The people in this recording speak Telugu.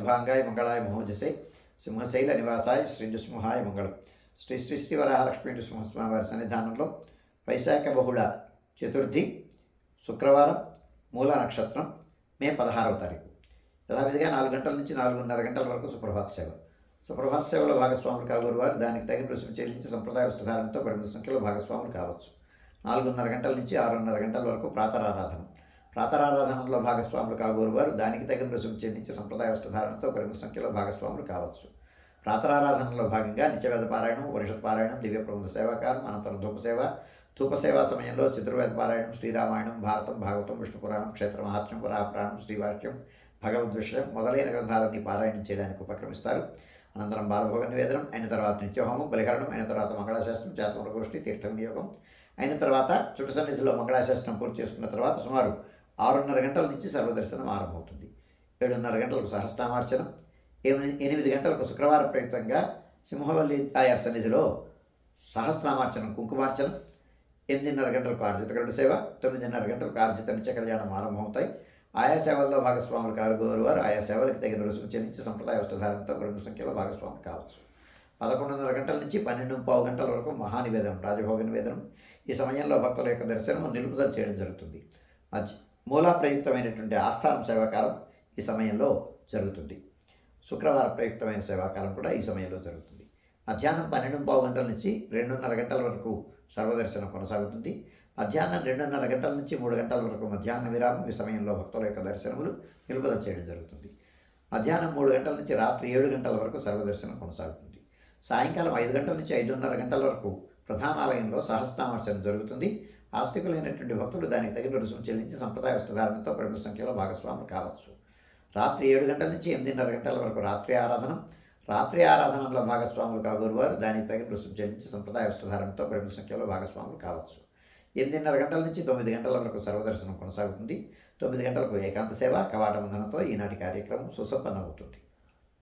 శుభాంగాయ మంగళాయ మహోజసే సింహశైల నివాసాయ శ్రీ నృసింహాయ మంగళం. శ్రీ శ్రీ శ్రీ వరాహలక్ష్మీ నృసింహస్వామి వారి సన్నిధానంలో వైశాఖ బహుళ చతుర్థి శుక్రవారం మూల నక్షత్రం మే పదహారవ తారీఖు. యథావిధిగా నాలుగు గంటల నుంచి నాలుగున్నర గంటల వరకు సుప్రభాత సేవ. సుప్రభాత సేవలో భాగస్వాములు కాగోరు వారు దానికి తగిన రుసుము చెల్లించి సంప్రదాయ వస్త్రధారణతో పరిమిత సంఖ్యలో భాగస్వాములు కావచ్చు. నాలుగున్నర గంటల నుంచి ఆరున్నర గంటల వరకు ప్రాతరారాధన. ప్రాతరారాధనలో భాగస్వాములు కాగోరు వారు దానికి తగిన రుసుము చెందించే సంప్రదాయ వస్త్రధారణతో పరిమిత సంఖ్యలో భాగస్వాములు కావచ్చు. ప్రాతరారాధనలో భాగంగా నిత్యవేద పారాయణం వరుషత్ పారాయణం దివ్య ప్రబంధ సేవాకారం అనంతరం ధూపసేవ ధూపసేవా సమయంలో చతుర్వేద పారాయణం శ్రీరామాయణం భారతం భాగవతం విష్ణు పురాణం క్షేత్ర మహాత్మ్యం వరాపురాణం శ్రీవాక్యం భగవద్విషయం మొదలైన గ్రంథాలన్నీ పారాయణం చేయడానికి ఉపక్రమిస్తారు. అనంతరం బాలభోగ నివేదనం అయిన తర్వాత నిత్యహోమం బలిహరణం అయిన తర్వాత మంగళాశాస్త్రం చేతమర గోష్ఠి తీర్థ వినియోగం అయిన తర్వాత చుట్టు సన్నిధిలో మంగళాశాస్త్రం పూర్తి చేసుకున్న తర్వాత సుమారు ఆరున్నర గంటల నుంచి సర్వదర్శనం ఆరంభమవుతుంది. ఏడున్నర గంటలకు సహస్రామార్చనం ఎనిమిది ఎనిమిది గంటలకు శుక్రవార ప్రయుక్తంగా సింహవల్లి ఆయా సన్నిధిలో సహస్రామార్చనం కుంకుమార్చనం ఎనిమిదిన్నర గంటలకు ఆర్జిత గరుడ సేవ తొమ్మిదిన్నర గంటలకు ఆర్జిత నిత్య కళ్యాణం ఆరంభమవుతాయి. ఆయా సేవల్లో భాగస్వాములు కారుగోరు వారు ఆయా సేవలకు తగిన రుసుము చెల్లించి సంప్రదాయ వస్త్రధారణతో పరిమిత సంఖ్యలో భాగస్వాములు కావచ్చు. పదకొండున్నర గంటల నుంచి పన్నెండు పావు గంటల వరకు మహానివేదనం రాజభోగ నివేదనం. ఈ సమయంలో భక్తుల యొక్క దర్శనం నిలుపుదల చేయడం జరుగుతుంది. మధ్య మూలా ప్రయుక్తమైనటువంటి ఆస్థానం సేవాకాలం ఈ సమయంలో జరుగుతుంది. శుక్రవారం ప్రయుక్తమైన సేవాకాలం కూడా ఈ సమయంలో జరుగుతుంది. మధ్యాహ్నం పన్నెండు పావు గంటల నుంచి రెండున్నర గంటల వరకు సర్వదర్శనం కొనసాగుతుంది. మధ్యాహ్నం రెండున్నర గంటల నుంచి మూడు గంటల వరకు మధ్యాహ్న విరామం ఈ సమయంలో భక్తుల యొక్క దర్శనములు నిలుపుదల చేయడం జరుగుతుంది. మధ్యాహ్నం మూడు గంటల నుంచి రాత్రి ఏడు గంటల వరకు సర్వదర్శనం కొనసాగుతుంది. సాయంకాలం ఐదు గంటల నుంచి ఐదున్నర గంటల వరకు ప్రధానాలయంలో సహస్రామర్చన జరుగుతుంది. ఆస్తికులైనటువంటి భక్తులు దానికి తగిన రుసుము చెల్లించి సంప్రదాయ వస్త్రధారణతో ప్రముఖ సంఖ్యలో భాగస్వాములు కావచ్చు. రాత్రి ఏడు గంటల నుంచి ఎనిమిదిన్నర గంటల వరకు రాత్రి ఆరాధన రాత్రి ఆరాధనలో భాగస్వాములు కాగోరువారు దానికి తగిన రుసుము చెల్లించి సంప్రదాయ వస్త్రధారణతో ప్రముఖ సంఖ్యలో భాగస్వాములు కావచ్చు. ఎనిమిదిన్నర గంటల నుంచి తొమ్మిది గంటల వరకు సర్వదర్శనం కొనసాగుతుంది. తొమ్మిది గంటలకు ఏకాంత సేవ కవాట బంధనతో ఈనాటి కార్యక్రమం సుసంపన్నమవుతుంది.